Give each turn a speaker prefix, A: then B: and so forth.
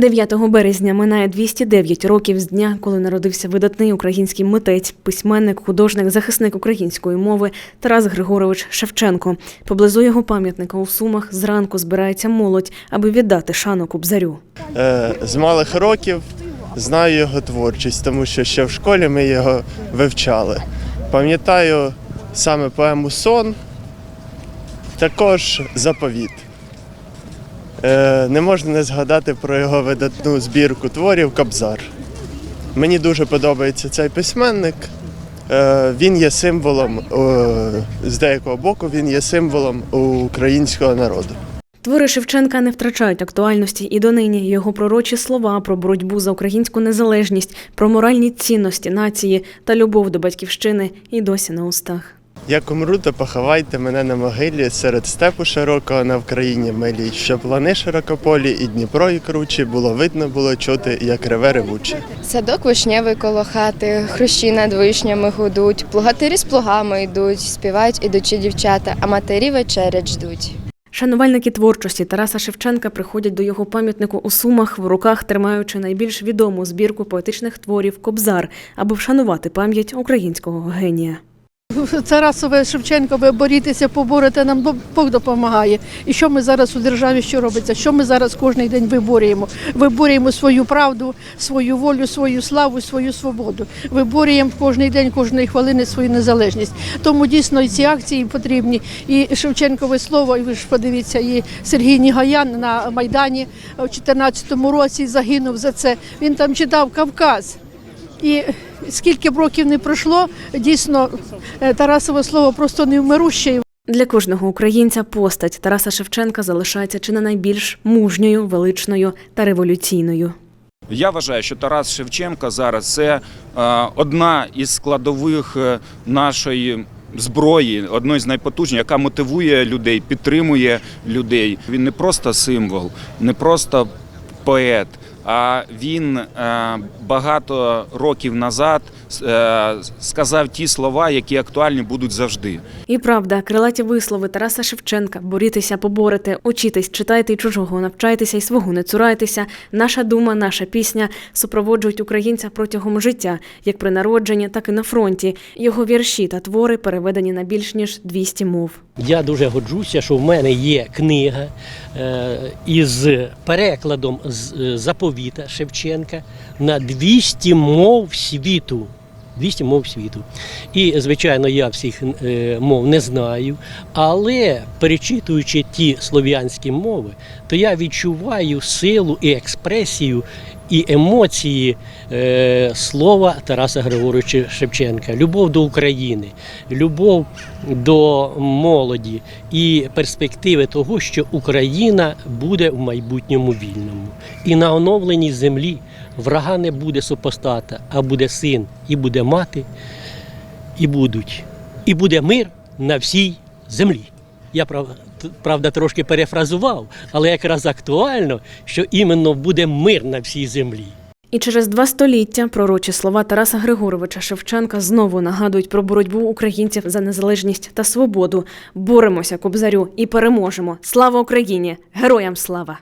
A: 9 березня минає 209 років з дня, коли народився видатний український митець, письменник, художник, захисник української мови Тарас Григорович Шевченко. Поблизу його пам'ятника у Сумах зранку збирається молодь, аби віддати шану Кобзарю.
B: Е, З малих років знаю його творчість, тому що ще в школі ми його вивчали. Пам'ятаю саме поему Сон, також заповіт. Е, Не можна не згадати про його видатну збірку творів Кобзар. Мені дуже подобається цей письменник. Е, Він є символом, е, з деякого боку, він є символом українського народу.
A: Твори Шевченка не втрачають актуальності і донині його пророчі слова про боротьбу за українську незалежність, про моральні цінності нації та любов до батьківщини і досі на устах.
B: Як умру, то поховайте мене на могилі серед степу широкого на Вкраїні милій, щоб лани широкополі і Дніпро і кручі було видно було чути, як реве ревуче.
C: Садок вишневий коло хати, хрущі над вишнями гудуть, плугатирі з плугами йдуть, співають ідучі дівчата, а матері вечерять ждуть.
A: Шанувальники творчості Тараса Шевченка приходять до його пам'ятнику у Сумах, в руках тримаючи найбільш відому збірку поетичних творів Кобзар, аби вшанувати пам'ять українського генія.
D: Тарасове Шевченко, ви борітеся, поборете, нам Бог допомагає. І що ми зараз у державі, що робиться? Що ми зараз кожен день виборюємо? Виборюємо свою правду, свою волю, свою славу, свою свободу. Виборюємо кожен день, кожної хвилини свою незалежність. Тому дійсно і ці акції потрібні. І Шевченкове слово, і ви ж подивіться, і Сергій Нігаян на Майдані у 2014 році загинув за це. Він там читав Кавказ. І скільки б років не пройшло, дійсно е, Тарасове слово просто невмируще.
A: Для кожного українця постать Тараса Шевченка залишається чи не найбільш мужньою, величною та революційною.
E: Я вважаю, що Тарас Шевченко зараз це е, одна із складових е, нашої зброї, одної з найпотужніших, яка мотивує людей, підтримує людей. Він не просто символ, не просто поет. А він е, багато років назад сказав ті слова, які актуальні будуть завжди.
A: І правда, крилаті вислови Тараса Шевченка борітеся, поборете, учітесь, читайте й чужого, навчайтеся й свого не цурайтеся. Наша дума, наша пісня супроводжують українця протягом життя, як при народженні, так і на фронті. Його вірші та твори переведені на більш ніж 200 мов.
F: Я дуже годжуся, що в мене є книга е, із перекладом з е, заповіта Шевченка на 200 мов світу. 200 мов світу. І, звичайно, я всіх е, мов не знаю, але перечитуючи ті слов'янські мови, то я відчуваю силу і експресію і емоції е, слова Тараса Григоровича Шевченка, любов до України, любов до молоді і перспективи того, що Україна буде в майбутньому вільному. І на оновленій землі врага не буде супостата, а буде син і буде мати, і будуть. І буде мир на всій землі. Я прав- правда трошки перефразував, але якраз актуально, що іменно буде мир на всій землі.
A: І через два століття пророчі слова Тараса Григоровича Шевченка знову нагадують про боротьбу українців за незалежність та свободу. Боремося, кобзарю, і переможемо. Слава Україні! Героям слава!